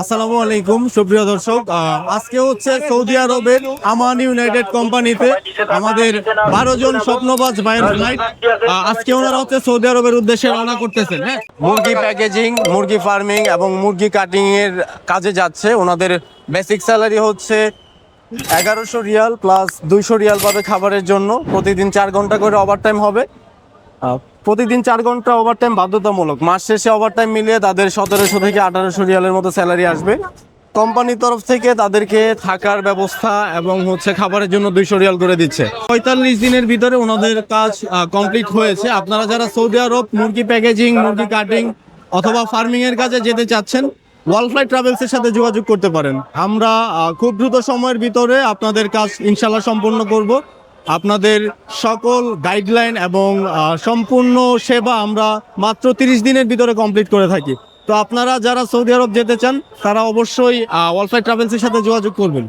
আসসালামু আলাইকুম সুপ্রিয় দর্শক। আজকে হচ্ছে সৌদি আরবের আমান ইউনাইটেড কোম্পানিতে আমাদের বারো জন স্বপ্নবাজ ভাইয়ের ফ্লাইট আজকে ওনারা হচ্ছে সৌদি আরবের উদ্দেশ্যে রওনা করতেছেন হ্যাঁ? মুরগি প্যাকেজিং মুরগি ফার্মিং এবং মুরগি কাটিং এর কাজে যাচ্ছে। ওনাদের বেসিক স্যালারি হচ্ছে এগারোশো রিয়াল প্লাস দুইশো রিয়াল পাবে খাবারের জন্য। প্রতিদিন চার ঘণ্টা করে ওভারটাইম হবে। আহ, প্রতিদিন চার ঘণ্টা ওভারটাইম বাধ্যতামূলক। মাস শেষে ওভারটাইম মিলিয়ে তাদের সতেরোশো থেকে আঠারোশো রিয়ালের মতো স্যালারি আসবে। কোম্পানির তরফ থেকে তাদেরকে থাকার ব্যবস্থা এবং হচ্ছে খাবারের জন্য দুইশো রিয়াল করে দিচ্ছে। পঁয়তাল্লিশ দিনের ভিতরে ওনাদের কাজ কমপ্লিট হয়েছে। আপনারা যারা সৌদি আরব, মুরগি প্যাকেজিং মুরগি কাটিং অথবা ফার্মিং এর কাজে যেতে চাচ্ছেন ওয়ালফ্লাই ট্রাভেলস এর সাথে যোগাযোগ করতে পারেন। আমরা খুব দ্রুত সময়ের ভিতরে আপনাদের কাজ ইনশাল্লাহ সম্পন্ন করব। আপনাদের সকল গাইডলাইন এবং সম্পূর্ণ সেবা আমরা মাত্র তিরিশ দিনের ভিতরে কমপ্লিট করে থাকি। তো আপনারা যারা সৌদি আরব যেতে চান, তারা অবশ্যই ওয়ালফাই ট্রাভেলসের সাথে যোগাযোগ করবেন।